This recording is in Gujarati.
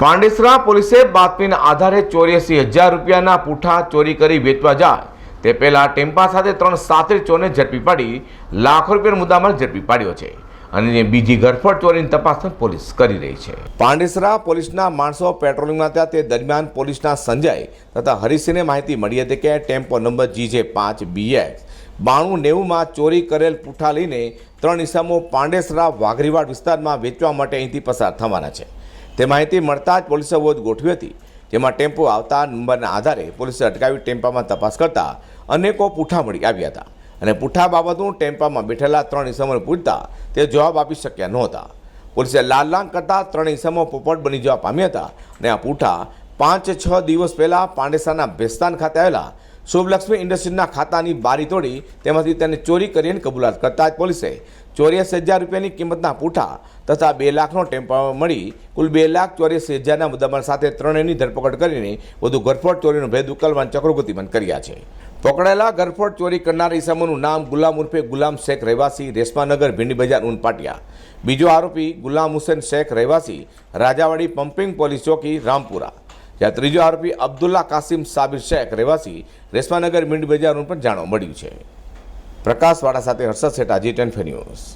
પાંડેસરા પોલીસે બાતમીના આધારે ચોર્યાસી હજાર રૂપિયાના પૂઠા ચોરી કરી વેચવા જાય. તે પહેલા ટેમ્પા સાથે ત્રણ સાતેર ચોરને ઝડપી પાડી, લાખો રૂપિયાનો મુદ્દામાલ ઝડપી પાડ્યો છે. અને બીજી ઘરફોડ ચોરીની તપાસ પોલીસ કરી રહી છે. પાંડેસરા પોલીસના માણસો પેટ્રોલિંગમાં હતા. તે દરમિયાન પોલીસના સંજય તથા હરીસિંહને માહિતી મળી હતી કે ટેમ્પો નંબર જીજે પાંચ બીએક્સ બાણું નેવુંમાં ચોરી કરેલ પૂઠા લઈને ત્રણ ઇસમો પાંડેસરા વાઘરીવાડ વિસ્તારમાં વેચવા માટે અહીંથી પસાર થવાના છે. તે માહિતી મળતા જ પોલીસે વોધ ગોઠવી હતી, જેમાં ટેમ્પો આવતા નંબરના આધારે પોલીસે અટકાવી ટેમ્પામાં તપાસ કરતા અનેકો પૂઠા મળી આવ્યા હતા અને પૂઠા બાબતનું ટેમ્પામાં બેઠેલા ત્રણ ઇસમોને પૂછતા તે જવાબ આપી શક્યા નહોતા. પોલીસે લાલ લાંગ કરતા ત્રણ ઇસમો પોપટ બની જવા પામ્યા હતા અને આ પૂઠા પાંચ છ દિવસ પહેલાં પાંડેસરાના ભેસ્તાન ખાતે આવેલા શુભલક્ષ્મી ઇન્ડસ્ટ્રીના ખાતાની બારી તોડી તેમાંથી તેને ચોરી કરીને કબૂલાત કરતા જ પોલીસે ચોર્યાસી હજાર રૂપિયાની કિંમતના પૂઠા તથા બે લાખનો ટેમ્પો મળી કુલ બે લાખ ચોર્યાસી હજારના મુદ્દામાલ સાથે ત્રણેયની ધરપકડ કરીને વધુ ગરફોડ ચોરીનો ભેદ ઉકેલવાના ચક્રો ગતિમાન કર્યા છે. પકડાયેલા ગરફોડ ચોરી કરનાર ઈસમોનું નામ ગુલામ ઉર્ફે ગુલામ શેખ રહેવાસી રેશમાનગર ભીંડી બજાર ઉનપાટિયા બીજો આરોપી ગુલામ હુસેન શેખ રહેવાસી રાજાવાડી પમ્પિંગ પોલીસ ચોકી રામપુરા. જ્યાં ત્રીજો આરોપી અબ્દુલ્લા કાસિમ સાબિર શેખ રહેવાસી રેશમાનગર મીંડ બજારનું પણ જાણવા મળ્યું છે. પ્રકાશવાળા સાથે Harshad Shetha G ten news.